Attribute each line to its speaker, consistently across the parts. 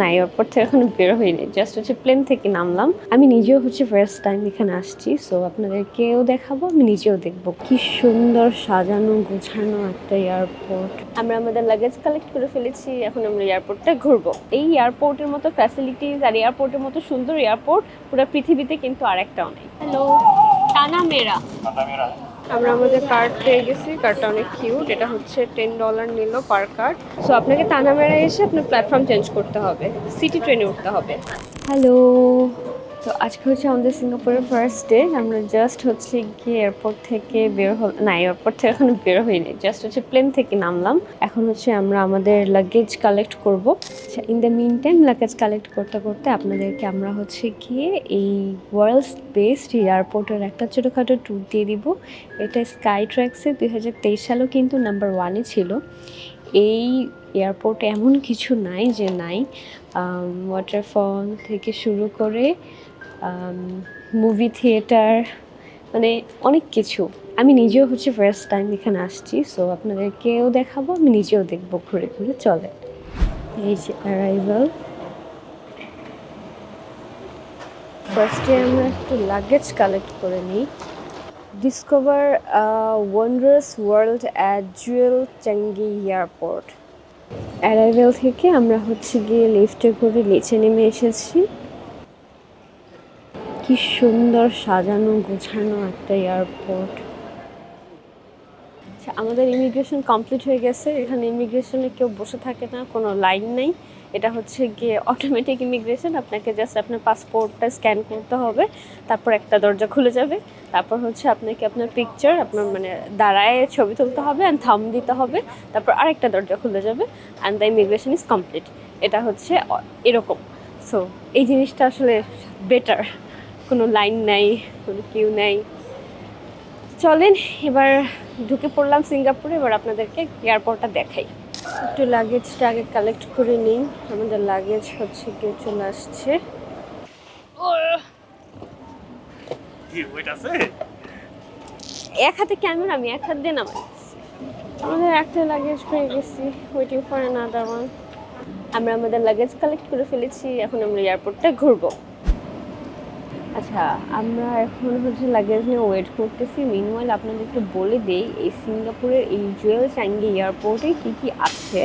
Speaker 1: না এয়ারপোর্ট থেকে এখনও বের হইনি জাস্ট হচ্ছে প্লেন থেকে নামলাম। আমি নিজেও হচ্ছে ফার্স্ট টাইম এখানে আসছি সো আপনাদেরকেও দেখাবো, আমি নিজেও দেখব। কি সুন্দর সাজানো, গোছানো একটা এয়ারপোর্ট আমরা আমাদের লাগেজ কালেক্ট করে ফেলেছি, এখন আমরা এয়ারপোর্টটা ঘুরবো। এই এয়ারপোর্টের মতো ফ্যাসিলিটিস আর এয়ারপোর্টের মতো সুন্দর এয়ারপোর্ট পুরো পৃথিবীতে কিন্তু আর আরেকটাও নেই হ্যালো টানা মেরা। আমরা আমাদের কার্ড পেয়ে গেছি কার্ডটা অনেক কিউট এটা হচ্ছে টেন ডলার নিল পার কার্ড সো আপনাকে তানামেরা এসে আপনার প্ল্যাটফর্ম চেঞ্জ করতে হবে সিটি ট্রেনে উঠতে হবে। হ্যালো তো আজকে হচ্ছে আমাদের সিঙ্গাপুরের ফার্স্ট ডে আমরা জাস্ট হচ্ছে গিয়ে এয়ারপোর্ট থেকে বের হল, না এয়ারপোর্ট থেকে এখনও বের হইনি জাস্ট হচ্ছে প্লেন থেকে নামলাম। এখন হচ্ছে আমরা আমাদের লাগেজ কালেক্ট করব। In the meantime luggage collect করতে করতে আপনাদেরকে আমরা হচ্ছে গিয়ে এই ওয়ার্ল্ডস বেস্ট এয়ারপোর্টের একটা ছোটোখাটো ট্যুর দিয়ে দিব। এটা স্কাই ট্র্যাক্সে দুই হাজার তেইশ সালেও কিন্তু নাম্বার ওয়ানে ছিল। এই এয়ারপোর্টে এমন কিছু নাই যে নাই ওয়াটারফল থেকে শুরু করে মুভি থিয়েটার মানে অনেক কিছু। আমি নিজেও হচ্ছে ফার্স্ট টাইম এখানে আসছি সো আপনাদেরকেও দেখাবো, আমি নিজেও দেখব ঘুরে ঘুরে চলে এই যে অ্যারাইভাল ফার্স্টে আমরা একটু লাগেজ কালেক্ট করে নিই। Discover wondrous world at Jewel Changi airport arrival থেকে আমরা হচ্ছে গিয়ে লিফটে করে নিচে নেমে এসেছি। কি সুন্দর সাজানো, গোছানো একটা এয়ারপোর্ট আচ্ছা আমাদের ইমিগ্রেশন কমপ্লিট হয়ে গেছে। এখানে ইমিগ্রেশনে কেউ বসে থাকে না, কোনো লাইন নেই। এটা হচ্ছে গিয়ে অটোমেটিক ইমিগ্রেশন আপনাকে জাস্ট আপনার পাসপোর্টটা স্ক্যান করতে হবে। তারপর একটা দরজা খুলে যাবে। তারপর হচ্ছে আপনাকে আপনার পিকচার আপনার মানে দাঁড়ায় ছবি তুলতে হবে অ্যান্ড থাম দিতে হবে। তারপর আরেকটা দরজা খুলে যাবে and the immigration is complete এটা হচ্ছে এরকম। সো এই জিনিসটা আসলে বেটার কোনো লাইন নাই কোনো কিউ নাই। চলেন এবার ঢুকে পড়লাম সিঙ্গাপুরে এবার আপনাদেরকে এয়ারপোর্টটা দেখাই। একটু লাগেজটা আগে কালেক্ট করে নিই আমাদের লাগেজ হচ্ছে কেউ চলে আসছে। এক হাতে ক্যামেরা আমি এক হাত দিয়ে নামাই। আমাদের একটা লাগেজ পেয়ে গেছি ওয়েটিং ফর অ্যানাদার ওয়ান আমরা আমাদের লাগেজ কালেক্ট করে ফেলেছি এখন আমরা এয়ারপোর্টটা ঘুরবো। আচ্ছা আমরা এখন হচ্ছে লাগেজ নিয়ে ওয়েট করতেছি। মিনওয়াইল আপনাদের একটু বলে দেই, এই সিঙ্গাপুরের এই জুয়েল চাঙ্গি এয়ারপোর্টে কি কি আছে?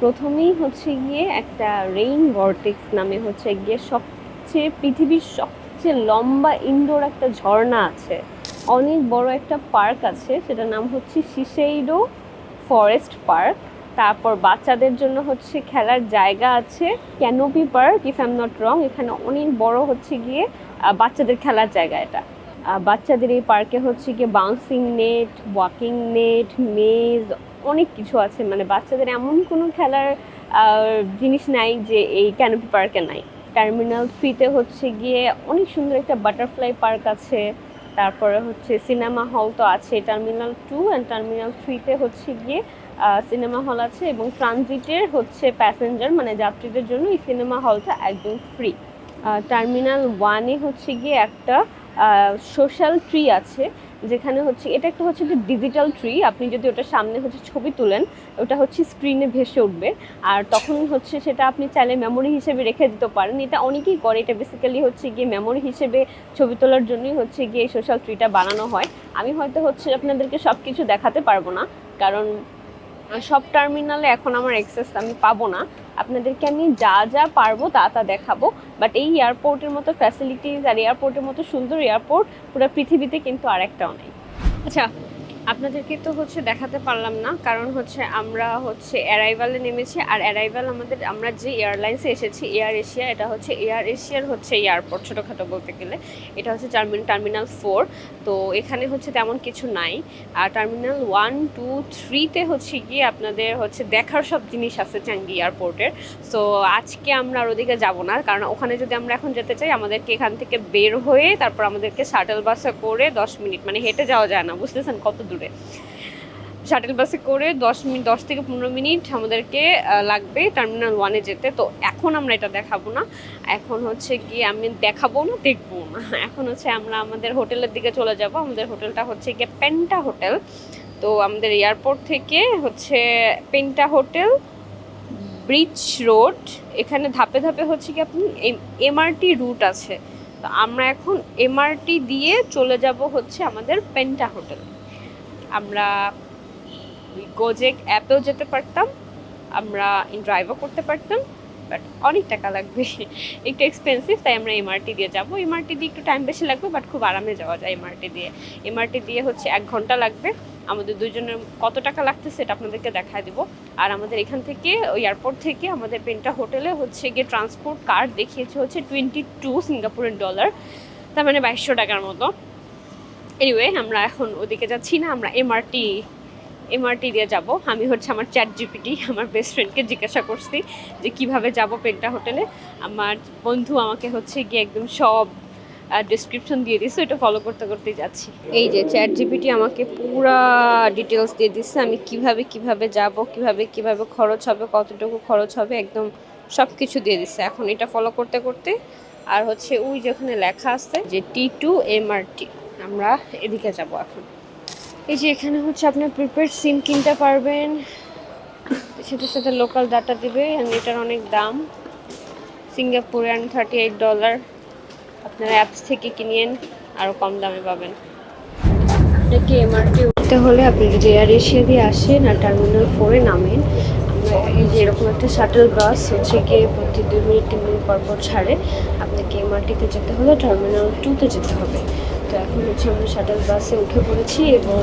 Speaker 1: প্রথমেই হচ্ছে গিয়ে একটা রেইন ভর্টেক্স নামে হচ্ছে গিয়ে সবচেয়ে, পৃথিবীর সবচেয়ে লম্বা ইনডোর একটা ঝর্ণা আছে। অনেক বড় একটা পার্ক আছে, সেটার নাম হচ্ছে সিসেইডো ফরেস্ট পার্ক তারপর বাচ্চাদের জন্য হচ্ছে খেলার জায়গা আছে canopy park if I'm not wrong এখানে অনেক বড় হচ্ছে গিয়ে বাচ্চাদের খেলার জায়গা এটা। বাচ্চাদের এই পার্কে হচ্ছে গিয়ে bouncing net walking net maze অনেক কিছু আছে। মানে বাচ্চাদের এমন কোনো খেলার জিনিস নাই যে এই ক্যানোপি পার্কে নাই। টার্মিনাল থ্রিতে হচ্ছে গিয়ে অনেক সুন্দর একটা বাটারফ্লাই পার্ক আছে। তারপরে হচ্ছে সিনেমা হল তো আছে টার্মিনাল টু অ্যান্ড টার্মিনাল থ্রিতে হচ্ছে গিয়ে সিনেমা হল আছে এবং ট্রানজিটের হচ্ছে প্যাসেঞ্জার মানে যাত্রীদের জন্য এই সিনেমা হলটা একদম ফ্রি টার্মিনাল ওয়ানে হচ্ছে গিয়ে একটা সোশ্যাল ট্রি আছে, যেখানে হচ্ছে, এটা একটা হচ্ছে একটা ডিজিটাল ট্রি আপনি যদি ওটার সামনে হচ্ছে ছবি তুলেন, ওটা হচ্ছে স্ক্রিনে ভেসে উঠবে, আর তখন হচ্ছে সেটা আপনি চাইলে মেমোরি হিসেবে রেখে দিতে পারেন, এটা অনেকেই করে, এটা বেসিক্যালি হচ্ছে গিয়ে মেমোরি হিসেবে ছবি তোলার জন্যই হচ্ছে গিয়ে এই সোশ্যাল ট্রিটা বানানো হয়, আমি হয়তো হচ্ছে আপনাদেরকে সব কিছু দেখাতে পারব না, কারণ সব টার্মিনালে এখন আমার এক্সেস আমি পাবো না। আপনাদেরকে আমি যা যা পারব তা তা দেখাবো। বাট এই এয়ারপোর্টের মতো ফ্যাসিলিটিস আর এয়ারপোর্টের মতো সুন্দর এয়ারপোর্ট পুরো পৃথিবীতে কিন্তু আর একটাও নেই। আচ্ছা আপনাদেরকে তো হচ্ছে দেখাতে পারলাম না, কারণ হচ্ছে আমরা হচ্ছে অ্যারাইভালে নেমেছি, আর অ্যারাইভাল আমাদের, আমরা যে এয়ারলাইন্সে এসেছি, এয়ার এশিয়া, এটা হচ্ছে এয়ার এশিয়ার হচ্ছে এয়ারপোর্ট ছোটোখাটো বলতে গেলে। এটা হচ্ছে টার্মিনাল টার্মিনাল ফোর, তো এখানে হচ্ছে তেমন কিছু নাই। আর টার্মিনাল ওয়ান, টু, থ্রিতে হচ্ছে গিয়ে আপনাদের হচ্ছে দেখার সব জিনিস আছে চাঙ্গি এয়ারপোর্টের। সো আজকে আমরা আর ওদিকে যাব না, কারণ ওখানে যদি আমরা এখন যেতে চাই, আমাদেরকে এখান থেকে বের হয়ে তারপর আমাদেরকে শাটেল বাসে করে দশ মিনিট মানে হেঁটে যাওয়া যায় না, বুঝতেছেন? কত দূরে? শাটেল বাসে করে দশ মিনিট দশ থেকে পনেরো মিনিট আমাদেরকে লাগবে টার্মিনাল ওয়ানে যেতে। তো এখন আমরা এটা দেখাবো না। এখন হচ্ছে গিয়ে আমি দেখাবো না, দেখব না। এখন হচ্ছে আমরা আমাদের হোটেলের দিকে চলে যাব। আমাদের হোটেলটা হচ্ছে গিয়ে পেন্টা হোটেল তো আমাদের এয়ারপোর্ট থেকে হচ্ছে পেন্টা হোটেল ব্রিজ রোড এখানে ধাপে ধাপে হচ্ছে কি আপনি এমআরটি রুট আছে। তো আমরা এখন এমআরটি দিয়ে চলে যাব হচ্ছে আমাদের পেন্টা হোটেল আমরা গোজেক অ্যাপেও যেতে পারতাম, আমরা ড্রাইভও করতে পারতাম বাট অনেক টাকা লাগবে, একটু এক্সপেন্সিভ তাই আমরা এমআরটি দিয়ে যাব। এমআরটি দিয়ে একটু টাইম বেশি লাগবে বাট খুব আরামে যাওয়া যায় এমআরটি দিয়ে। এমআরটি দিয়ে হচ্ছে এক ঘণ্টা লাগবে। আমাদের দুজনের কত টাকা লাগতেছে সেটা আপনাদেরকে দেখায় দিব। আর আমাদের এখান থেকে, ওই এয়ারপোর্ট থেকে আমাদের পেন্টা হোটেলে হচ্ছে গিয়ে ট্রান্সপোর্ট কার্ড দেখিয়েছে হচ্ছে টোয়েন্টি টু সিঙ্গাপুরের ডলার তার মানে বাইশশো টাকার মতো। এনিওয়ে আমরা এখন ওদিকে যাচ্ছি না, আমরা এমআরটি এমআরটি দিয়ে যাব। আমি হচ্ছে আমার চ্যাট জিপিটি আমার বেস্ট ফ্রেন্ডকে জিজ্ঞাসা করছি যে কীভাবে যাব পেন্টা হোটেলে আমার বন্ধু আমাকে হচ্ছে গিয়ে একদম সব ডিসক্রিপশন দিয়ে দিচ্ছে ওটা ফলো করতে করতে যাচ্ছি। এই যে চ্যাট জিপিটি আমাকে পুরা ডিটেলস দিয়ে দিচ্ছে আমি কীভাবে কীভাবে যাব, কীভাবে কীভাবে খরচ হবে, কতটুকু খরচ হবে, একদম সব কিছু দিয়ে দিচ্ছে এখন এটা ফলো করতে করতে, আর হচ্ছে ওই যেখানে লেখা আছে যে টি টু এমআরটি আমরা এদিকে যাব এখন। এই যে এখানে হচ্ছে আপনার প্রিপেড সিম কিনতে পারবেন। সাথে সাথে লোকাল ডাটা দিবে এটার অনেক দাম। সিঙ্গাপুরিয়ান থার্টি এইট ডলার আপনারা অ্যাপস থেকে কিনিয়েন আরও কম দামে পাবেন। আপনাকে এমআরটি উঠতে হলে আপনি যদি এয়ার এশিয়া দিয়ে আসেন আর টার্মিনাল ফোরে নামেন যে এরকম একটা শাটল বাস হচ্ছে গিয়ে প্রতি দুই মিনিট, তিন মিনিট পর পর ছাড়ে। আপনাকে এমআরটিতে যেতে হলে টার্মিনাল টুতে যেতে হবে। তো এখন হচ্ছে আমরা শাটল বাসে উঠে পড়েছি এবং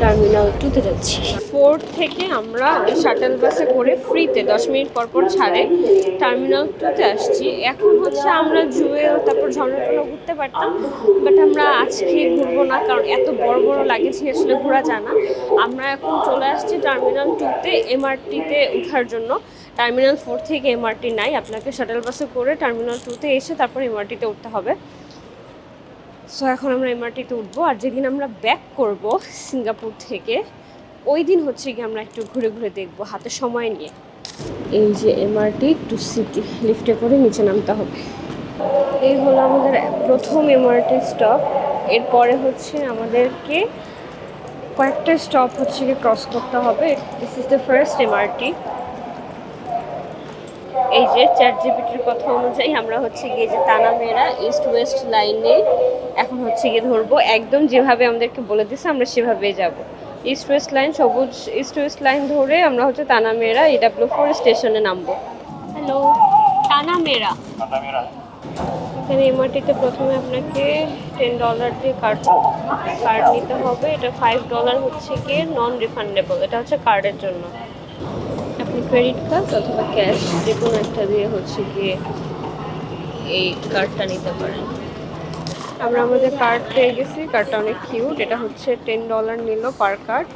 Speaker 1: টার্মিনাল টুতে যাচ্ছি। ফোর থেকে আমরা শাটল বাসে করে ফ্রিতে দশ মিনিট পর পর ছাড়ে টার্মিনাল টুতে আসছি। এখন হচ্ছে আমরা জুয়েল, তারপর ঝর্ণা টর্ণা ঘুরতে পারতাম বাট আমরা আজকে ঘুরবো না, কারণ এত বড় বড় নিয়ে আসলে ঘোরা যায় না। আমরা এখন চলে আসছি টার্মিনাল টুতে এমআরটিতে ওঠার জন্য। টার্মিনাল ফোর থেকে এমআরটি নাই, আপনাকে শাটল বাসে করে টার্মিনাল টুতে এসে তারপর এমআরটিতে উঠতে হবে। সো এখন আমরা এমআরটিতে উঠবো আর যেদিন আমরা ব্যাক করব সিঙ্গাপুর থেকে, ওই দিন হচ্ছে গিয়ে আমরা একটু ঘুরে ঘুরে দেখব, হাতে সময় নিয়ে। এই যে এমআরটি টু সিটি লিফটে করে নিচে নামতে হবে। এই হলো আমাদের প্রথম এমআরটি স্টপ এরপরে হচ্ছে আমাদেরকে কয়েকটা স্টপ হচ্ছে ক্রস করতে হবে। This is the first MRT এই যে চ্যাট জিপিটির কথা অনুযায়ী আমরা হচ্ছে গিয়ে যে তানামেরা ইস্ট ওয়েস্ট লাইনে এখন হচ্ছে গিয়ে ধরবো। একদম যেভাবে আমাদেরকে বলে দিছে আমরা সেভাবেই যাব। ইস্ট ওয়েস্ট লাইন সবুজ ইস্ট ওয়েস্ট লাইন ধরে আমরা হচ্ছে তানামেরা ইডাব্লিউ ফোর স্টেশনে নামবো। হ্যালো তানামেরা এখানে এমআরটিতে প্রথমে আপনাকে টেন ডলার দিয়ে কার্ড কার্ড নিতে হবে। এটা ফাইভ ডলার হচ্ছে গিয়ে নন রিফান্ডেবল এটা হচ্ছে কার্ডের জন্য। ক্রেডিট কার্ড অথবা ক্যাশ যে কোনো একটা দিয়ে হচ্ছে গিয়ে এই কার্ডটা নিতে পারেন। আমরা আমাদের কার্ড পেয়ে গেছি কার্ডটা অনেক কিউট এটা হচ্ছে টেন ডলার নিল পার কার্ড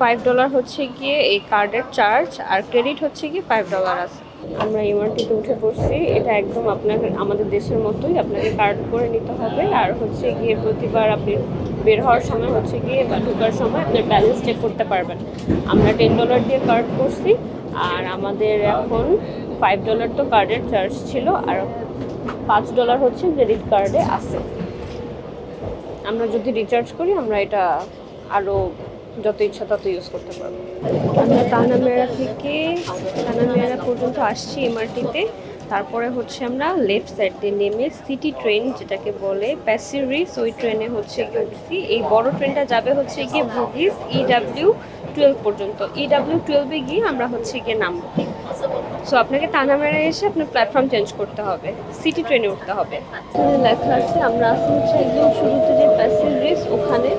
Speaker 1: ফাইভ ডলার হচ্ছে গিয়ে এই কার্ডের চার্জ আর ক্রেডিট হচ্ছে গিয়ে ফাইভ ডলার আছে। আমরা এমআরটিতে উঠে পড়ছি। এটা একদম আপনার, আমাদের দেশের মতোই আপনাকে কার্ড করে নিতে হবে। আর হচ্ছে গিয়ে প্রতিবার আপনি বের হওয়ার সময় হচ্ছে গিয়ে বা ঢোকার সময় আপনার ব্যালেন্স চেক করতে পারবেন। আমরা টেন ডলার দিয়ে কার্ড করছি। আর আমাদের এখন ফাইভ ডলার তো কার্ডের চার্জ ছিল। আর পাঁচ ডলার হচ্ছে ক্রেডিট কার্ডে আছে। আমরা যদি রিচার্জ করি, আমরা এটা আরও যত ইচ্ছা তত ইউজ করতে পারব। আমরা তানামেরা থেকে তানামেরা পর্যন্ত আসছি এমআরটিতে তারপরে হচ্ছে আমরা লেফট সাইডে নেমে সিটি ট্রেন যেটাকে বলে প্যাসিরিস ওই ট্রেনে হচ্ছে গিয়ে উঠছি। এই বড় ট্রেনটা যাবে হচ্ছে গিয়ে ভুগিস ইডাব্লিউ টুয়েলভ পর্যন্ত। ইডাব্লিউ টুয়েলভে গিয়ে আমরা হচ্ছে গিয়ে নামবো। সো আপনাকে তানামেরা এসে আপনার প্ল্যাটফর্ম চেঞ্জ করতে হবে। সিটি ট্রেনে উঠতে হবে। এখানে লেখা আছে আমরা আসি হচ্ছে একদম শুরুতে যে প্যাসেজ রেস ওখানে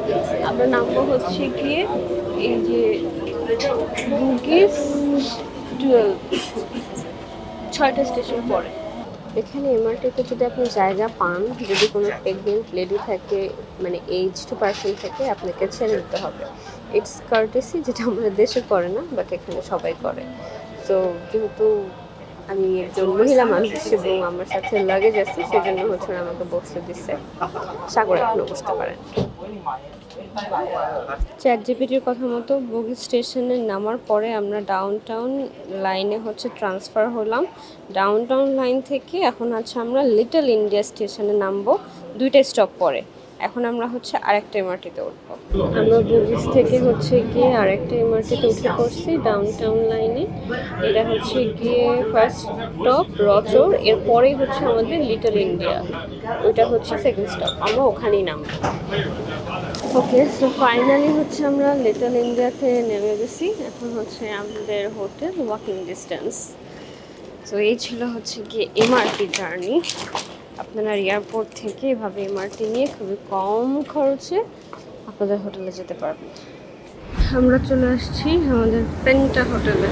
Speaker 1: আমরা নামবো হচ্ছে গিয়ে এই যে টুয়েলভ ছয়টা স্টেশন পরে। এখানে এমআরটিতে যদি আপনি জায়গা পান যদি কোনো প্রেগনেন্ট লেডি থাকে মানে এইজ টু পার্সন থাকে আপনাকে ছেড়ে দিতে হবে। ইটস কার্টেসি যেটা আমাদের দেশে করে না বাট এখানে সবাই করে। তো যেহেতু আমি একজন মহিলা মানুষ এবং আমার সাথে লাগেজ আছে, সেজন্য হচ্ছে আমাকে বসতে দিচ্ছে সাগর এখনও বসতে পারেন চ্যাট জিপিটির কথা মতো বগি স্টেশনে নামার পরে আমরা ডাউন টাউন লাইনে হচ্ছে ট্রান্সফার হলাম। ডাউন টাউন লাইন থেকে এখন হচ্ছে আমরা লিটল ইন্ডিয়া স্টেশনে নামবো। দুইটা স্টপ পরে। এখন আমরা হচ্ছে আরেকটা এমআরটিতে উঠবো। আমরা বুগিস থেকে হচ্ছে গিয়ে আরেকটা এমআরটিতে উঠে পড়ছি ডাউন টাউন লাইনে এটা হচ্ছে গিয়ে ফার্স্ট স্টপ রচর, এরপরেই হচ্ছে আমাদের লিটল ইন্ডিয়া ওইটা হচ্ছে সেকেন্ড স্টপ আমরা ওখানেই নামবো। ওকে সো ফাইনালি হচ্ছে আমরা লিটল ইন্ডিয়াতে নেমে গেছি। এখন হচ্ছে আমাদের হোটেল ওয়াকিং ডিস্টেন্স তো এই ছিল হচ্ছে গিয়ে এমআরটি জার্নি আপনারা এয়ারপোর্ট থেকে এভাবে এমআরটি নিয়ে খুবই কম খরচে আপনাদের হোটেলে যেতে পারবেন। আমরা চলে আসছি আমাদের পেন্টা হোটেলে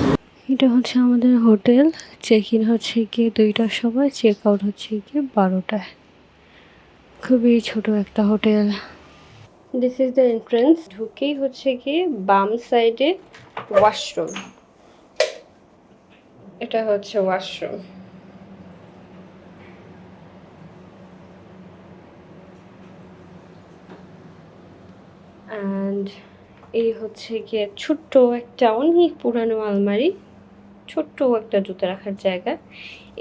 Speaker 1: এটা হচ্ছে আমাদের হোটেল। চেক ইন হচ্ছে গিয়ে দুইটার সময় চেক আউট হচ্ছে গিয়ে বারোটায়। খুবই ছোট একটা hotel. This is the entrance ঢুকেই হচ্ছে গিয়ে বাম সাইডে ওয়াশরুম এটা হচ্ছে ওয়াশরুম অ্যান্ড এই হচ্ছে গিয়ে ছোট্ট একটা অনেক পুরানো আলমারি, ছোট্ট একটা জুতো রাখার জায়গা।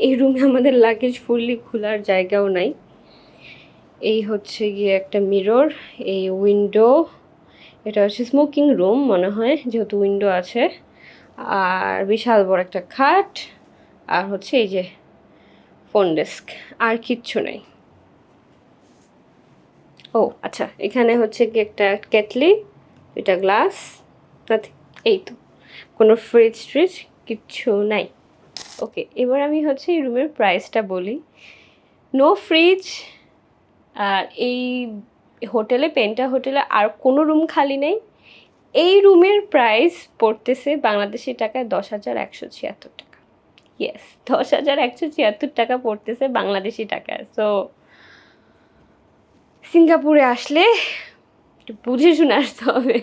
Speaker 1: এই রুমে আমাদের লাগেজ ফুললি খোলার জায়গাও নাই। এই হচ্ছে গিয়ে একটা মিরর এই উইন্ডো এটা হচ্ছে স্মোকিং রুম মনে হয়, যেহেতু উইন্ডো আছে। আর বিশাল বড় একটা খাট, আর হচ্ছে এই যে ফোন ডেস্ক আর কিচ্ছু নেই। ও আচ্ছা এখানে হচ্ছে কি একটা কেটলি এটা গ্লাস এই তো। কোনো ফ্রিজ ট্রিজ কিচ্ছু নাই। ওকে, এবার আমি হচ্ছে এই রুমের প্রাইসটা বলি। নো ফ্রিজ আর এই হোটেলে পেন্টা হোটেলে আর কোনো রুম খালি নেই। এই রুমের প্রাইস পড়তেছে বাংলাদেশি টাকায় দশ হাজার একশো ছিয়াত্তর টাকা। ইয়েস দশ হাজার একশো ছিয়াত্তর টাকা পড়তেছে বাংলাদেশি টাকায় সো সিঙ্গাপুরে আসলে একটু বুঝে শুনে আসতে হবে।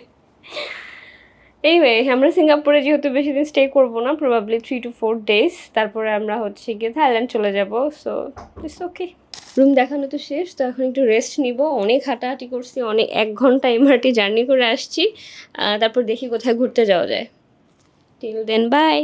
Speaker 1: এই আমরা সিঙ্গাপুরে যেহেতু বেশি দিন স্টে করব না probably three two four days তারপরে আমরা হচ্ছে গিয়ে থাইল্যান্ড চলে যাব সো ইটস ওকে রুম দেখানো তো শেষ, তো এখন একটু রেস্ট নিব। অনেক হাঁটাহাঁটি করছি, অনেক এক ঘণ্টা এমআরটি জার্নি করে আসছি তারপর দেখি কোথায় ঘুরতে যাওয়া যায়। Till then by